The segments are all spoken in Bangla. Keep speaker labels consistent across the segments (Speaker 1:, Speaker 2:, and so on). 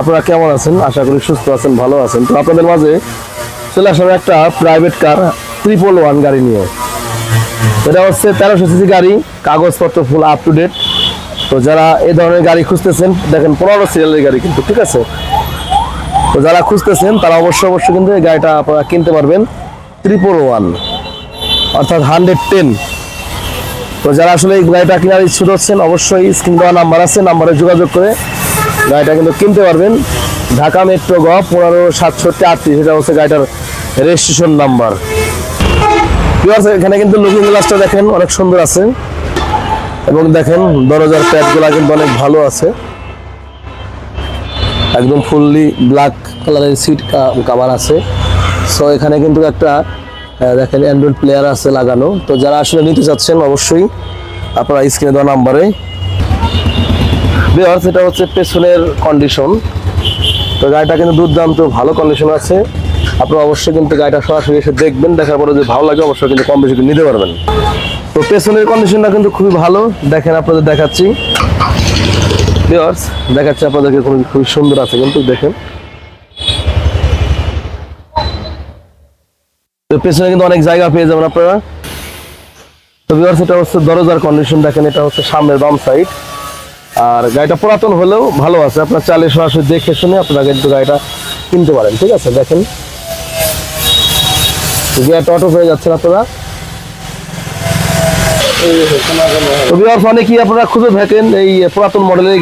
Speaker 1: আপনারা কেমন আছেন? আশা করি সুস্থ আছেন, ভালো আছেন। তো আপনাদের মাঝে চলে আসলাম একটা প্রাইভেট কার ট্রিপল ওয়ান গাড়ি নিয়ে। এটা হচ্ছে তেরোশো সিসি গাড়ি, কাগজপত্র ফুল আপ টু ডেট তো যারা এই ধরনের গাড়ি খুঁজতেছেন, দেখেন পনেরো সিরিয়ালের গাড়ি কিন্তু, ঠিক আছে? তো যারা খুঁজতেছেন, তারা অবশ্যই অবশ্যই কিন্তু এই গাড়িটা আপনারা কিনতে পারবেন। ট্রিপল ওয়ান অর্থাৎ হান্ড্রেড টেন তো যারা আসলে এই গাড়িটা কেনার ইচ্ছুক হচ্ছেন, অবশ্যই স্ক্রিন দেওয়া নাম্বার আছে নাম্বারে যোগাযোগ করে গাড়িটা কিন্তু কিনতে পারবেন। ঢাকা মেট্রো গ পনেরো সাতষট্টি আটত্রিশ, এটা হচ্ছে গাড়িটার রেজিস্ট্রেশন নাম্বার এখানে কিন্তু লুকিং গ্লাসটা দেখেন, অনেক সুন্দর আছে। এবং দেখেন, দরজার প্যাডগুলো কিন্তু অনেক ভালো আছে। একদম ফুললি ব্ল্যাক কালারের সিট কাভার আছে। সো এখানে কিন্তু একটা দেখেন অ্যান্ড্রয়েড প্লেয়ার আছে লাগানো। তো যারা আসলে নিতে চাচ্ছেন, অবশ্যই আপনারা স্ক্রিনে দেওয়া নাম্বারে বিহার সেটা হচ্ছে পেছনের কন্ডিশন তো গাড়িটা কিন্তু দুর্দান্ত, ভালো কন্ডিশন আছে। আপনারা অবশ্যই কিন্তু গাড়িটা সরাসরি এসে দেখবেন, দেখার পরে যদি ভালো লাগে, অবশ্যই কিন্তু কম বেশি নিতে পারবেন। তো পেছনের কন্ডিশনটা কিন্তু খুবই ভালো। দেখেন, আপনাদের দেখাচ্ছি। ভিউয়ার্স দেখাচ্ছি আপনাদেরকে খুবই খুবই সুন্দর আছে, কিন্তু দেখেন। তো পেছনে কিন্তু অনেক জায়গা পেয়ে যাবেন আপনারা। তো ভিউয়ার্স এটা হচ্ছে দরজার কন্ডিশন দেখেন, এটা হচ্ছে সামনের বাম সাইড আর গাড়িটা পুরাতন হলেও ভালো আছে। আপনার চালে সরাসরি দেখে শুনে আপনারা কিন্তু গাড়িটা কিনতে পারেন, ঠিক আছে? দেখেন। গিয়ারটা অটো হয়ে যাচ্ছেন আপনারা। আপনারা এই পুরাতন মডেলের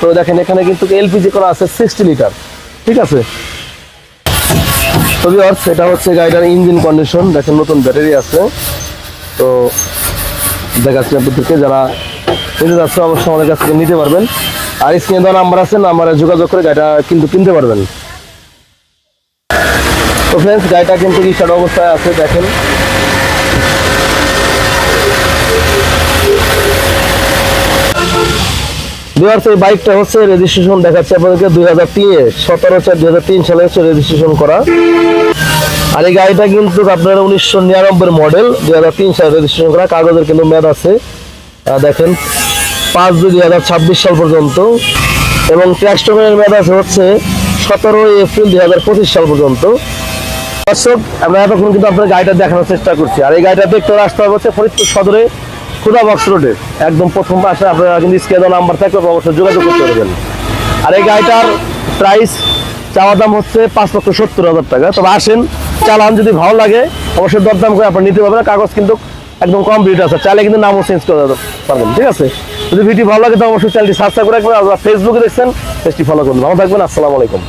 Speaker 1: তো দেখেন, এখানে কিন্তু এলপিজি করা আছে সিক্সটি লিটার ঠিক আছে? হচ্ছে গাড়িটার ইঞ্জিন কন্ডিশন দেখেন, নতুন ব্যাটারি আছে। তো যারা নিতে যাচ্ছে অবশ্যই আমাদের কাছ থেকে নিতে পারবেন। আর স্ক্রিনে দেওয়া নাম্বার আছে, নাম্বারে যোগাযোগ করে গাড়িটা কিন্তু কিনতে পারবেন। তো ফ্রেন্ডস গাড়িটা কিন্তু রিক্সার অবস্থায় আছে, দেখেন। ভিউয়ার্স, এই বাইকটা হচ্ছে রেজিস্ট্রেশন দেখাচ্ছে আপনাদেরকে দুই হাজার তিনে, সতেরো চার দুই হাজার তিন সালে হচ্ছে রেজিস্ট্রেশন করা। আর এই গাড়িটা কিন্তু আপনার উনিশশো নিরানব্বই মডেল দুই হাজার তিন সালে রেজিস্ট্রেশন করা। কাগজের কিন্তু মেয়াদ আছে। দেখেন, পাঁচ দুই দুই হাজার ছাব্বিশ সাল পর্যন্ত। এবং ট্যাক্সটমের মেয়াদ আছে হচ্ছে সতেরোই এপ্রিল দুই হাজার পঁচিশ সাল পর্যন্ত। দর্শক, আমরা এতক্ষণ কিন্তু আপনার গাড়িটা দেখানোর চেষ্টা করছি। আর এই গাড়িটা দেখতে আসতে হবে হচ্ছে ফরিদপুর সদরে খুদা বক্স রোডে। একদম প্রথম পাশে আপনারা কিন্তু স্কেল নাম্বার থাকলে অবশ্যই যোগাযোগ করতে পারবেন। আর এই গাড়িটার প্রাইস চাওয়া দাম হচ্ছে পাঁচ লক্ষ সত্তর হাজার টাকা। তবে আসেন, চালান যদি ভালো লাগে, অবশ্যই দরদাম করে আপনার নিতে পারবেন। কাগজ কিন্তু একদম কমপ্লিট আছে। চাইলে কিন্তু নামও চেঞ্জ করে পারবেন, ঠিক আছে? যদি ভিডিও ভালো লাগে তো অবশ্যই চ্যানেলটি সাবস্ক্রাইব করে রাখবেন, আর ফেসবুকে দেখছেন পেজটি ফলো করুন। ভালো থাকবেন, আসসালামু আলাইকুম।